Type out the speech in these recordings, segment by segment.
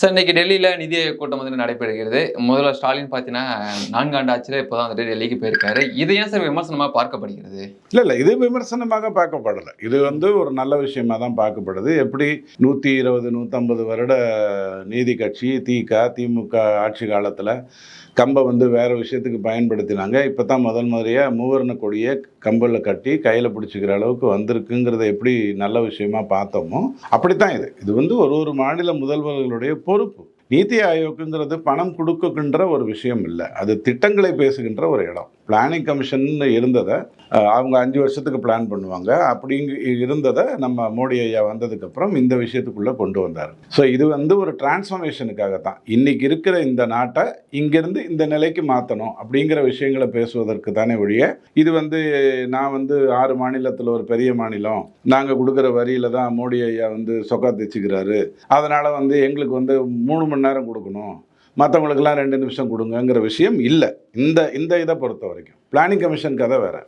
Sir இன்னைக்கு டெல்லியில் நிதி ஆயோக் கூட்டம் வந்து நடைபெறுகிறது. முதல்ல ஸ்டாலின் பார்த்தீங்கன்னா நான்காண்டு ஆட்சியில் இப்போதான் வந்துட்டு டெல்லிக்கு போயிருக்காரு. இது ஏன் சார் விமர்சனமாக பார்க்கப்படுகிறது? இல்லை இல்லை. இது விமர்சனமாக பார்க்கப்படலை. இது வந்து ஒரு நல்ல விஷயமா தான் பார்க்கப்படுது. எப்படி நூற்றி இருபது நூற்றம்பது வருட நீதி கட்சி திக திமுக ஆட்சி காலத்தில் கம்பை வந்து வேறு விஷயத்துக்கு பயன்படுத்தினாங்க. இப்போ தான் முதல் முறையாக மூவர்ண கொடியை கம்பில் கட்டி கையில் பிடிச்சிக்கிற அளவுக்கு வந்திருக்குங்கிறத எப்படி நல்ல விஷயமா பார்த்தோமோ அப்படித்தான் இது. இது வந்து ஒரு ஒரு மாநில முதல்வர்களுடைய பொறுப்பு. நீத்தி ஆயோக்குங்கிறது பணம் கொடுக்குகின்ற ஒரு விஷயம் இல்லை. அது திட்டங்களை பேசுகின்ற ஒரு இடம். பிளானிங் கமிஷன் இருந்ததை அவங்க அஞ்சு வருஷத்துக்கு பிளான் பண்ணுவாங்க. அப்படிங்க இருந்ததை நம்ம மோடி ஐயா வந்ததுக்கப்புறம் இந்த விஷயத்துக்குள்ளே கொண்டு வந்தார். ஸோ இது வந்து ஒரு டிரான்ஸ்ஃபர்மேஷனுக்காக தான் இன்றைக்கி இருக்கிற இந்த நாட்டை இங்கேருந்து இந்த நிலைக்கு மாற்றணும் அப்படிங்கிற விஷயங்களை பேசுவதற்கு தானே ஒழிய இது வந்து நான் வந்து ஆறு மாநிலத்தில் ஒரு பெரிய மாநிலம். நாங்கள் கொடுக்குற வரியில் தான் மோடி ஐயா வந்து சொக்கா தைச்சிக்கிறாரு அதனால் வந்து எங்களுக்கு வந்து மூணு மணி நேரம் கொடுக்கணும். மற்றவங்களுக்கெல்லாம் ரெண்டு நிமிஷம் கொடுங்கங்கிற விஷயம் இல்லை. இந்த இந்த இதை பொறுத்த வரைக்கும். பிளானிங் கமிஷன் கதை வேறு.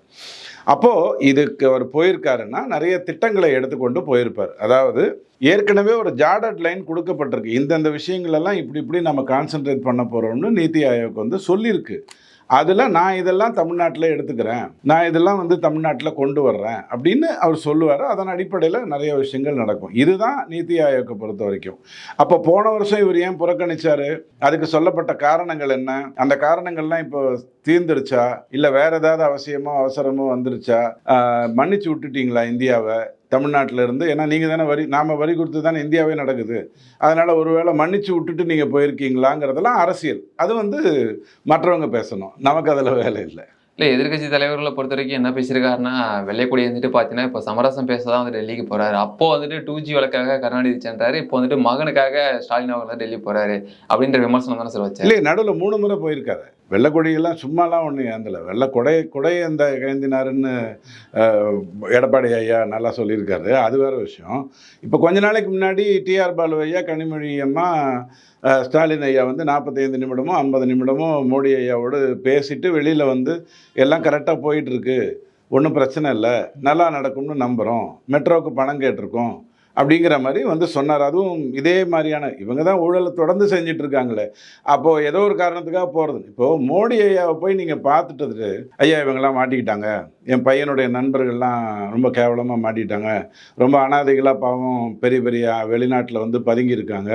அப்போது இதுக்கு அவர் போயிருக்காருன்னா நிறைய திட்டங்களை எடுத்துக்கொண்டு போயிருப்பார். அதாவது ஏற்கனவே ஒரு ஜாடட் லைன் கொடுக்கப்பட்டிருக்கு. இந்தந்த விஷயங்களெல்லாம் இப்படி இப்படி நம்ம கான்சென்ட்ரேட் பண்ண போகிறோம்னு நீத்தி ஆயோக் வந்து சொல்லியிருக்கு. அதில் நான் இதெல்லாம் தமிழ்நாட்டில் எடுத்துக்கிறேன். நான் இதெல்லாம் வந்து தமிழ்நாட்டில் கொண்டு வர்றேன் அப்படின்னு அவர் சொல்லுவார். அதன் அடிப்படையில் நிறைய விஷயங்கள் நடக்கும். இதுதான் நீத்தி ஆயோக்கை பொறுத்த வரைக்கும். அப்போ போன வருஷம் இவர் ஏன் புறக்கணிச்சார்? அதுக்கு சொல்லப்பட்ட காரணங்கள் என்ன? அந்த காரணங்கள்லாம் இப்போ தீர்ந்துருச்சா? இல்லை வேறு ஏதாவது அவசியமோ அவசரமோ வந்துருச்சா? மன்னிச்சு விட்டுட்டீங்களா இந்தியாவை? தமிழ்நாட்டில் இருந்து ஏன்னா நீங்கள் தானே வரி நாம் வரி கொடுத்து தானே இந்தியாவே நடக்குது. அதனால் ஒருவேளை மன்னிச்சு விட்டுட்டு நீங்கள் போயிருக்கீங்களாங்கிறதெல்லாம் அரசியல். அது வந்து மற்றவங்க பேசணும். நமக்கு அதில் வேலை இல்லை. இல்லை எதிர்க்கட்சி தலைவர்களை பொறுத்த வரைக்கும் என்ன பேசியிருக்காருன்னா வெள்ளைக்கொடி வந்துட்டு பார்த்தீங்கன்னா இப்போ சமரசம் பேச தான் வந்து டெல்லிக்கு போறாரு. அப்போ வந்துட்டு டூ ஜி வழக்காக கருணாநிதி சென்றாரு. இப்போ வந்துட்டு மகனுக்காக ஸ்டாலின் அவர் வந்து டெல்லி போறாரு. அப்படின்ற விமர்சனம் தானே சார் வச்சாரு? இல்லையே நடுவில் மூணு முறை போயிருக்காரு. வெள்ளக்கொடியெல்லாம் சும்மாலாம் ஒன்றும் ஏந்தலை. வெள்ளை கொடை கொடை அந்த கேந்தினாருன்னு எடப்பாடி ஐயா நல்லா சொல்லியிருக்காரு. அது வேற விஷயம். இப்போ கொஞ்ச நாளைக்கு முன்னாடி டிஆர் பாலு ஐயா கனிமொழி அம்மா ஸ்டாலின் ஐயா வந்து நாற்பத்தைந்து நிமிடமோ ஐம்பது நிமிடமோ மோடி ஐயாவோடு பேசிட்டு வெளியில் வந்து எல்லாம் கரெக்டாக போயிட்டுருக்கு ஒன்றும் பிரச்சனை இல்லை. நல்லா நடக்கும்னு நம்புகிறோம் மெட்ரோவுக்கு பணம் கேட்டிருக்கோம். அப்படிங்கிற மாதிரி வந்து சொன்னார். அதுவும் இதே மாதிரியான இவங்க தான் ஊழலை தொடர்ந்து செஞ்சுட்டு இருக்காங்களே. அப்போது ஏதோ ஒரு காரணத்துக்காக போகிறது இப்போது மோடி ஐயாவை போய் நீங்கள் பார்த்துட்டு ஐயா இவங்கெல்லாம் மாட்டிக்கிட்டாங்க. என் பையனுடைய நண்பர்கள்லாம் ரொம்ப கேவலமாக மாட்டிக்கிட்டாங்க. ரொம்ப அனாதைகளாக பாவம் பெரிய பெரிய வெளிநாட்டில் வந்து பதுங்கியிருக்காங்க.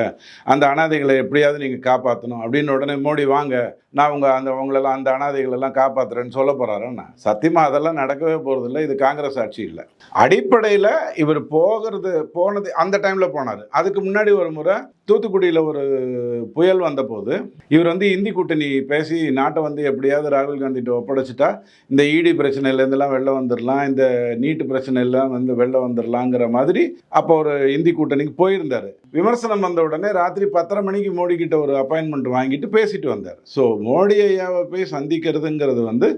அந்த அனாதைகளை எப்படியாவது நீங்கள் காப்பாற்றணும் அப்படின்னு உடனே மோடி வாங்க நான் உங்கள் அந்த அவங்களெல்லாம் அந்த அனாதைகளெல்லாம் காப்பாற்றுறேன்னு சொல்ல போகிறாருன்னா சத்தியமாக அதெல்லாம் நடக்கவே போகிறதில்ல இது காங்கிரஸ் ஆட்சி இல்லை. அடிப்படையில் இவர் போகிறது போனது அந்த டைமில் போனார். அதுக்கு முன்னாடி ஒரு முறை தூத்துக்குடியில் ஒரு புயல் வந்தபோது இவர் வந்து இந்தி கூட்டணி பேசி நாட்டை வந்து எப்படியாவது ராகுல் காந்திகிட்ட ஒப்படைச்சிட்டா இந்த இடி பிரச்சனையிலேருந்துலாம் வெளில வந்துடலாம் இந்த நீட்டு பிரச்சனையெல்லாம் வந்து வெளில வந்துடலாங்கிற மாதிரி அப்போ ஒரு இந்தி கூட்டணிக்கு போயிருந்தார். விமர்சனம் வந்த உடனே ராத்திரி பத்தரை மணிக்கு மோடி கிட்ட ஒரு அப்பாயின்மெண்ட் வாங்கிட்டு பேசிட்டு வந்தார். ஸோ மோடி ஐயாவை போய் சந்திக்கிறதுங்கிறது வந்து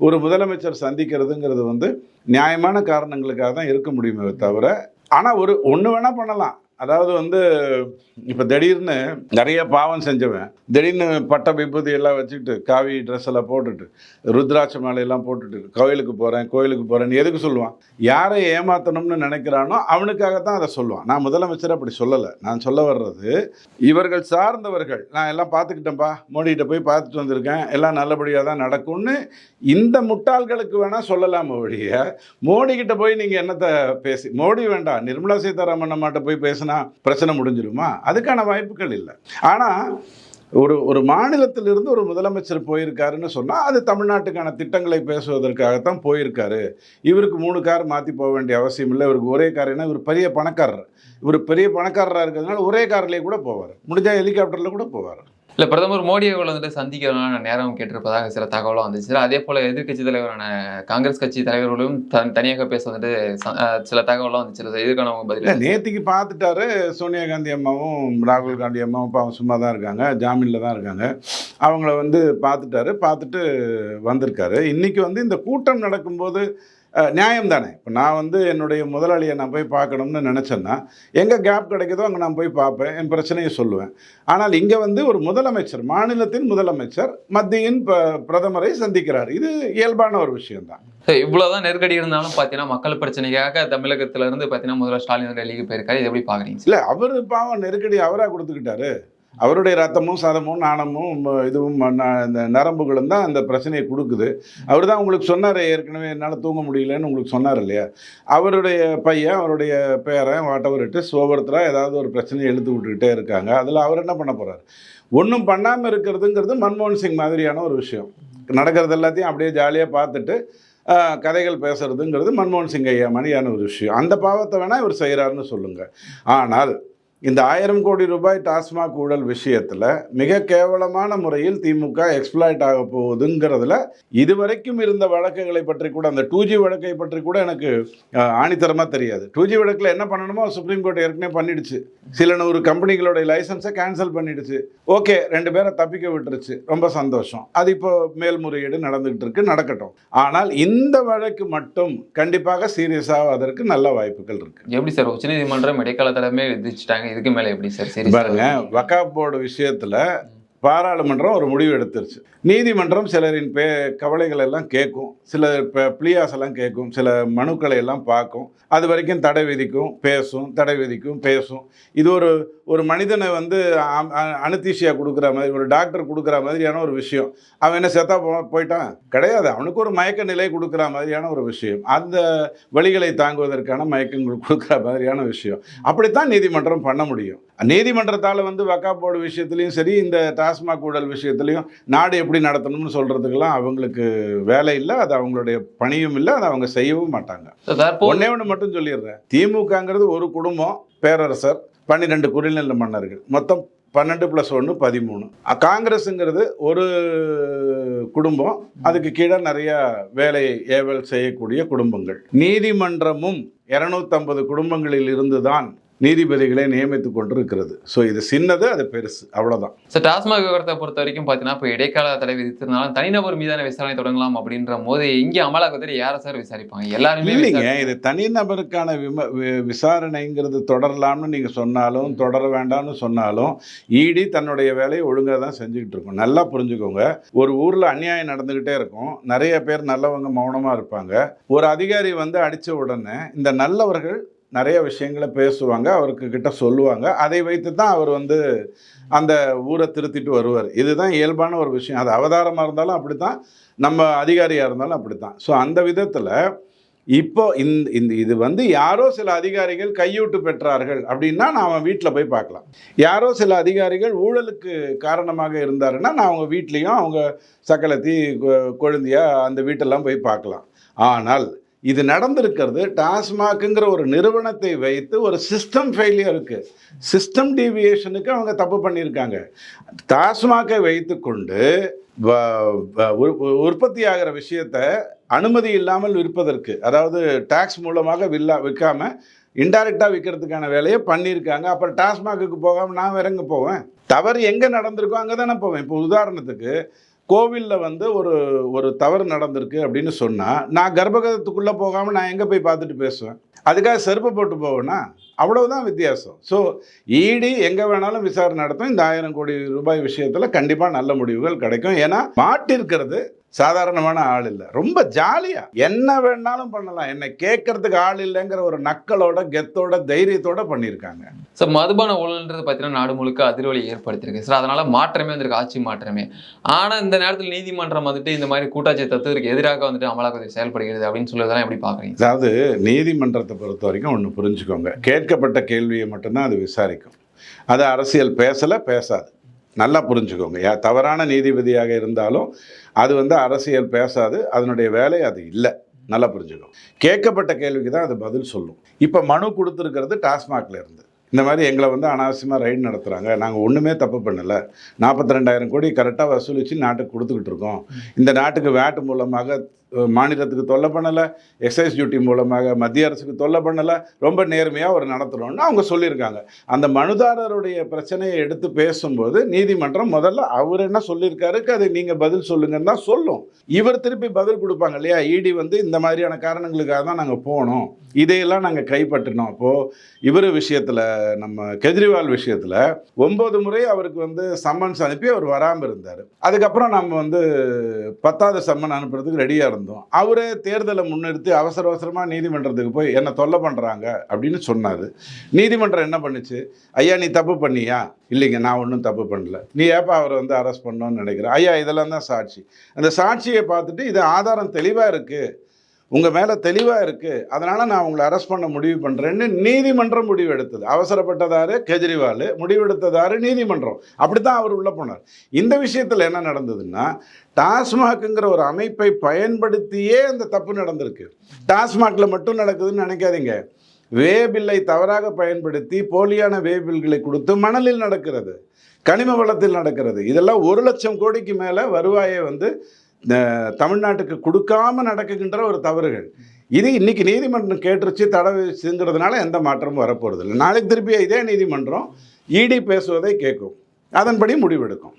ஒரு முதலமைச்சர் சந்திக்கிறதுங்கிறது வந்து நியாயமான காரணங்களுக்காக தான் இருக்க முடியுமே தவிர ஆனால் ஒரு ஒன்று வேணால் பண்ணலாம். அதாவது வந்து இப்போ திடீர்னு நிறைய பாவம் செஞ்சவன் திடீர்னு பட்ட விபூதி எல்லாம் வச்சுக்கிட்டு காவி ட்ரெஸ் எல்லாம் போட்டுட்டு ருத்ராட்ச மாலையெல்லாம் போட்டுட்டு கோயிலுக்கு போகிறேன் கோயிலுக்கு போகிறேன்னு எதுக்கு சொல்லுவான்? யாரை ஏமாற்றணும்னு நினைக்கிறானோ அவனுக்காகத்தான் அதை சொல்லுவான். நான் முதலமைச்சர் அப்படி சொல்லலை. நான் சொல்ல வர்றது இவர்கள் சார்ந்தவர்கள் நான் எல்லாம் பார்த்துக்கிட்டேன்ப்பா மோடிகிட்ட போய் பார்த்துட்டு வந்திருக்கேன் எல்லாம் நல்லபடியாக தான் நடக்கும்னு இந்த முட்டாள்களுக்கு வேணால் சொல்லலாம் ஒழிய மோடி கிட்ட போய் நீங்கள் என்னத்தை பேசி மோடி வேண்டாம் நிர்மலா சீதாராமன் அம்மாட்ட போய் பேசினா பிரச்சனை முடிஞ்சிருமா? அதுக்கான வாய்ப்புகள் இல்லை. ஆனால் ஒரு ஒரு மாநிலத்திலிருந்து ஒரு முதலமைச்சர் போயிருக்காருன்னு சொன்னால் அது தமிழ்நாட்டுக்கான திட்டங்களை பேசுவதற்காகத்தான் போயிருக்காரு. இவருக்கு மூணு கார் மாற்றி போக வேண்டிய அவசியம் இல்லை. இவருக்கு ஒரே கார் ஏன்னா இவர் பெரிய பணக்காரர். இவர் பெரிய பணக்காரராக இருக்கிறதுனால ஒரே கார்லேயே கூட போவார். முடிஞ்சால் ஹெலிகாப்டரில் கூட போவார். இல்லை பிரதமர் மோடி அவர்கள் வந்துட்டு சந்திக்கிறதுனால நேரம் கேட்டிருப்பதாக சில தகவலாம் வந்துச்சு. அதே போல எதிர்க்கட்சி தலைவரான காங்கிரஸ் கட்சி தலைவர்களும் தன் தனியாக பேச வந்துட்டு சில தகவலாம் வந்துச்சு. இதுக்கான உங்க பதில் நேத்திக்கு பார்த்துட்டாரு. சோனியா காந்தி அம்மாவும் ராகுல் காந்தி அம்மாவும் பாவம் சும்மா தான் இருக்காங்க. ஜாமீனில் தான் இருக்காங்க. அவங்கள வந்து பார்த்துட்டாரு. பார்த்துட்டு வந்திருக்காரு. இன்னைக்கு வந்து இந்த கூட்டம் நடக்கும்போது நியாயம் தானே இப்போ நான் வந்து என்னுடைய முதலாளியை நான் போய் பார்க்கணும்னு நினச்சேன்னா எங்கே கேப் கிடைக்குதோ அங்கே நான் போய் பார்ப்பேன் என் பிரச்சனையை சொல்லுவேன். ஆனால் இங்கே வந்து ஒரு முதலமைச்சர் மாநிலத்தின் முதலமைச்சர் மத்தியின் ப பிரதமரை சந்திக்கிறார். இது இயல்பான ஒரு விஷயம்தான். சரி, இவ்வளவுதான் நெருக்கடி இருந்தாலும் பாத்தீங்கன்னா மக்கள் பிரச்சனைக்காக தமிழகத்துல இருந்து பாத்தீங்கன்னா முதல்வர் ஸ்டாலின் டெல்லிக்கு போயிருக்காரு. இதை எப்படி பாக்குறீங்க? இல்லை அவர் பாவம் நெருக்கடி அவராக கொடுத்துக்கிட்டாரு. அவருடைய ரத்தமும் சதமும் நாணமும் இதுவும் ம- இந்த நரம்புகளும் தான் அந்த பிரச்சனையை கொடுக்குது. அவர் தான் உங்களுக்கு சொன்னார் ஏற்கனவே என்னால் தூங்க முடியலன்னு உங்களுக்கு சொன்னார் இல்லையா? அவருடைய பையன் அவருடைய பேரன் வாட்டவர் இட்டு ஒவ்வொருத்தராக ஏதாவது ஒரு பிரச்சனையை எழுத்து விட்டுக்கிட்டே இருக்காங்க. அதில் அவர் என்ன பண்ண போகிறார் ஒன்றும் பண்ணாமல் இருக்கிறதுங்கிறது மன்மோகன் சிங் மாதிரியான ஒரு விஷயம். நடக்கிறது எல்லாத்தையும் அப்படியே ஜாலியாக பார்த்துட்டு கதைகள் பேசுறதுங்கிறது மன்மோகன் சிங் ஐயா மாதிரியான ஒரு விஷயம். அந்த பாவத்தை வேணால் இவர் செய்கிறாருன்னு சொல்லுங்கள் ஆனால் இந்த ஆயிரம் கோடி ரூபாய் டாஸ்மாக் ஊழல் விஷயத்தில் மிக கேவலமான முறையில் திமுக எக்ஸ்பிளாய்ட் ஆக போகுதுங்கிறதுல இதுவரைக்கும் இருந்த வழக்குகளை பற்றி கூட அந்த டூ ஜி வழக்கை பற்றி கூட எனக்கு ஆணித்தரமாக தெரியாது. டூ ஜி வழக்கில் என்ன பண்ணணுமோ சுப்ரீம் கோர்ட் ஏற்கனவே பண்ணிடுச்சு. சில நூறு கம்பெனிகளுடைய லைசன்ஸை கேன்சல் பண்ணிடுச்சு. ஓகே ரெண்டு பேரை தப்பிக்க விட்டுருச்சு. ரொம்ப சந்தோஷம். அது இப்போ மேல்முறையீடு நடந்துகிட்டு இருக்கு நடக்கட்டும். ஆனால் இந்த வழக்கு மட்டும் கண்டிப்பாக சீரியஸாக அதற்கு நல்ல வாய்ப்புகள் இருக்கு. எப்படி சார் உச்சநீதிமன்றம் இடைக்கால தலைமை விதிச்சிட்டாங்க இதுக்கு மேல எப்படி சார் சரி பாருங்க வக்காப் போர்டு விஷயத்துல பாராளுமன்றம் ஒரு முடிவு எடுத்துருச்சு. நீதிமன்றம் சிலரின் பே கவலைகள் எல்லாம் கேட்கும் சில பிளியாஸ் எல்லாம் கேட்கும் சில மனுக்களை எல்லாம் பார்க்கும். அது வரைக்கும் தடை விதிக்கும் பேசும் தடை விதிக்கும் பேசும். இது ஒரு ஒரு மனிதனை வந்து அனுத்தீசியா கொடுக்குற மாதிரி ஒரு டாக்டர் கொடுக்குற மாதிரியான ஒரு விஷயம். அவன் என்ன செத்தா போ போயிட்டான்? கிடையாது. அவனுக்கு ஒரு மயக்க நிலை கொடுக்குற மாதிரியான ஒரு விஷயம். அந்த வழிகளை தாங்குவதற்கான மயக்கங்கள் கொடுக்குற மாதிரியான விஷயம். அப்படித்தான் நீதிமன்றம் பண்ண முடியும். நீதிமன்றத்தால் வந்து வக்கா போர்டு விஷயத்துலையும் சரி இந்த டாஸ்மாக் ஊழல் விஷயத்துலையும் நாடு எப்படி நடத்தணும்னு சொல்கிறதுக்கெல்லாம் அவங்களுக்கு வேலை இல்லை அது அவங்களுடைய பணியும் இல்லை அதை அவங்க செய்யவும் மாட்டாங்க. ஒன்னே ஒன்று மட்டும் சொல்லிடுறேன். திமுகங்கிறது ஒரு குடும்பம் பேரரசர் பன்னிரெண்டு குடிநில மன்னர்கள். மொத்தம் பன்னெண்டு ப்ளஸ் ஒன்று பதிமூணு. காங்கிரஸுங்கிறது ஒரு குடும்பம் அதுக்கு கீழே நிறைய வேலை ஏவல் செய்யக்கூடிய குடும்பங்கள். நீதிமன்றமும் இரநூத்தம்பது குடும்பங்களில் இருந்து தான் நீதிபதிகளை நியமித்துக் கொண்டிருக்கிறது. ஸோ இது சின்னது அது பெருசு. அவ்வளோதான் சார் டாஸ்மாக் விவரத்தை பொறுத்த வரைக்கும் பார்த்தீங்கன்னா இப்போ இடைக்கால தடை விதித்திருந்தாலும் தனிநபர் மீதான விசாரணை தொடங்கலாம் அப்படின்ற போது இங்கே அமலாக்கத்துறை யாரை சார் விசாரிப்பாங்க? எல்லாருமே இல்லைங்க இது தனிநபருக்கான விம விசாரணைங்கிறது தொடரலாம்னு நீங்கள் சொன்னாலும் தொடர வேண்டாம்னு சொன்னாலும் இடி தன்னுடைய வேலையை ஒழுங்காக தான் செஞ்சுக்கிட்டு இருக்கும். நல்லா புரிஞ்சுக்கோங்க. ஒரு ஊரில் அநியாயம் நடந்துக்கிட்டே இருக்கும். நிறைய பேர் நல்லவங்க மௌனமாக இருப்பாங்க. ஒரு அதிகாரி வந்து அடித்த உடனே இந்த நல்லவர்கள் நிறைய விஷயங்களை பேசுவாங்க அவருக்கு கிட்ட சொல்லுவாங்க. அதை வைத்து தான் அவர் வந்து அந்த ஊரை திருத்திட்டு வருவார். இதுதான் இயல்பான ஒரு விஷயம். அது அவதாரமாக இருந்தாலும் அப்படி தான் நம்ம அதிகாரியாக இருந்தாலும் அப்படி தான் ஸோ அந்த விதத்தில் இப்போ இந்த இந்த இது வந்து யாரோ சில அதிகாரிகள் கையூட்டு பெற்றார்கள் அப்படின்னா நான் அவன் வீட்டில் போய் பார்க்கலாம். யாரோ சில அதிகாரிகள் ஊழலுக்கு காரணமாக இருந்தாருன்னா நான் அவங்க வீட்லேயும் அவங்க சக்கலத்தி கொ- கொழுந்தியா அந்த வீட்டெல்லாம் போய் பார்க்கலாம். ஆனால் இது நடந்திருக்கிறது டாஸ்மாக்குங்கிற ஒரு நிறுவனத்தை வைத்து ஒரு சிஸ்டம் ஃபெயிலியருக்கு சிஸ்டம் டீவியேஷனுக்கு அவங்க தப்பு பண்ணியிருக்காங்க. டாஸ்மாகை வைத்துக்கொண்டு வ- உற்பத்தி ஆகிற விஷயத்த அனுமதி இல்லாமல் விற்பதற்கு அதாவது டாக்ஸ் மூலமாக வில்லா விற்காம இன்டைரக்டாக விற்கிறதுக்கான வேலையை பண்ணியிருக்காங்க. அப்புறம் டாஸ்மாகுக்கு போகாமல் நான் வேற எங்கே போவேன்? தவறு எங்கே நடந்திருக்கோ அங்கே தானே போவேன். இப்போ உதாரணத்துக்கு கோவிலில் வந்து ஒரு ஒரு தவறு நடந்திருக்கு அப்படின்னு சொன்னால் நான் கர்ப்பகதத்துக்குள்ளே போகாமல் நான் எங்கே போய் பார்த்துட்டு பேசுவேன்? அதுக்காக செருப்பு போட்டு போவேன்னா அவ்வளவுதான் வித்தியாசம். ஸோ இடி எங்கே வேணாலும் விசாரணை நடத்தும். இந்த ஆயிரம் கோடி ரூபாய் விஷயத்தில் கண்டிப்பாக நல்ல முடிவுகள் கிடைக்கும். ஏன்னா மாட்டிருக்கிறது சாதாரணமான ஆள் இல்லை. ரொம்ப ஜாலியாக என்ன வேணாலும் பண்ணலாம். என்னை கேட்கறதுக்கு ஆள் இல்லைங்கிற ஒரு நக்களோட கெத்தோட தைரியத்தோட பண்ணியிருக்காங்க. சார் மதுபான ஊழல்ன்றது பார்த்தீங்கன்னா நாடு முழுக்க அதிர்வலி ஏற்படுத்தியிருக்கு. சார் அதனால மாற்றமே வந்திருக்கு. ஆட்சி மாற்றமே. ஆனால் இந்த நேரத்தில் நீதிமன்றம் வந்துட்டு இந்த மாதிரி கூட்டாட்சி தத்துவருக்கு எதிராக வந்துட்டு அமலாக்கத்துறை செயல்படுகிறது அப்படின்னு சொல்லுறதெல்லாம் எப்படி பார்க்குறீங்க அதாவது நீதிமன்றத்தை பொறுத்த வரைக்கும் ஒன்று புரிஞ்சுக்கோங்க. கேட்கப்பட்ட கேள்வியை மட்டும்தான் அது விசாரிக்கும். அது அரசியல் பேசலை பேசாது. நல்லா புரிஞ்சுக்கோங்க. யா தவறான நீதிபதியாக இருந்தாலும் அது வந்து அரசியல் பேசாது. அதனுடைய வேலை அது இல்லை. நல்லா புரிஞ்சுக்கோங்க. கேட்கப்பட்ட கேள்விக்கு தான் அது பதில் சொல்லும். இப்போ மனு கொடுத்துருக்கிறது டாஸ்மாக்ல இருந்து. இந்த மாதிரி எங்களை வந்து அனாவசியமாக ரைடு நடத்துகிறாங்க நாங்கள் ஒன்றுமே தப்பு பண்ணலை. நாற்பத்தி ரெண்டாயிரம் கோடி கரெக்டாக வசூலித்து நாட்டுக்கு கொடுத்துக்கிட்டு இருக்கோம். இந்த நாட்டுக்கு வேட்டு மூலமாக மாநிலத்துக்கு தொல்லை பண்ணலை எக்ஸைஸ் டியூட்டி மூலமாக மத்திய அரசுக்கு தொல்லை பண்ணலை ரொம்ப நேர்மையாக ஒரு நடத்துகிறோம்னு அவங்க சொல்லியிருக்காங்க. அந்த மனுதாரருடைய பிரச்சனையை எடுத்து பேசும்போது நீதிமன்றம் முதல்ல அவர் என்ன சொல்லியிருக்காருக்கு அதை நீங்கள் பதில் சொல்லுங்கன்னு தான் சொல்லும். இவர் திருப்பி பதில் கொடுப்பாங்க இல்லையா? இடி வந்து இந்த மாதிரியான காரணங்களுக்காக தான் நாங்கள் போனோம். இதையெல்லாம் நாங்கள் கைப்பற்றினோம். அப்போது இவர் விஷயத்தில் நம்ம கெஜ்ரிவால் விஷயத்தில் ஒம்பது முறை அவருக்கு வந்து சம்மன்ஸ் அனுப்பி அவர் வராமல் இருந்தார். அதுக்கப்புறம் நம்ம வந்து பத்தாவது சம்மன் அனுப்புறதுக்கு ரெடியாக இருந்தோம். இருந்தோம். அவரே தேர்தலை முன்னெடுத்து அவசர அவசரமாக நீதிமன்றத்துக்கு போய் என்னை தொல்லை பண்ணுறாங்க அப்படின்னு சொன்னார். நீதிமன்றம் என்ன பண்ணுச்சு? ஐயா நீ தப்பு பண்ணியா? இல்லைங்க நான் ஒன்றும் தப்பு பண்ணல. நீ ஏப்பா அவரை வந்து அரெஸ்ட் பண்ணோன்னு நினைக்கிறேன் ஐயா இதெல்லாம் தான் சாட்சி. அந்த சாட்சியை பார்த்துட்டு இது ஆதாரம் தெளிவாக இருக்குது உங்கள் மேலே தெளிவாக இருக்குது அதனால் நான் உங்களை அரெஸ்ட் பண்ண முடிவு பண்ணுறேன்னு நீதிமன்றம் முடிவு எடுத்தது. அவசரப்பட்டதாரு கெஜ்ரிவால் முடிவெடுத்ததாரு நீதிமன்றம். அப்படி தான் அவர் உள்ளே போனார். இந்த விஷயத்தில் என்ன நடந்ததுன்னா டாஸ்மாக்குங்கிற ஒரு அமைப்பை பயன்படுத்தியே அந்த தப்பு நடந்திருக்கு. டாஸ்மாகில் மட்டும் நடக்குதுன்னு நினைக்காதீங்க. வேபில்லை தவறாக பயன்படுத்தி போலியான வேபில்களை கொடுத்து மணலில் நடக்கிறது. கனிம வளத்தில் நடக்கிறது. இதெல்லாம் ஒரு லட்சம் கோடிக்கு மேலே வருவாயை வந்து தமிழ்நாட்டுக்கு கொடுக்காம நடக்குகின்ற ஒரு தவறுகள். இது இன்னைக்கு நீதிமன்றம் கேட்டுருச்சு தடை விதிச்சுங்கிறதுனால எந்த மாற்றமும் வரப்போறது இல்லை நாளைக்கு திருப்பி இதே நீதிமன்றம் இடி பேசுவதை கேட்கும். அதன்படி முடிவெடுக்கும்.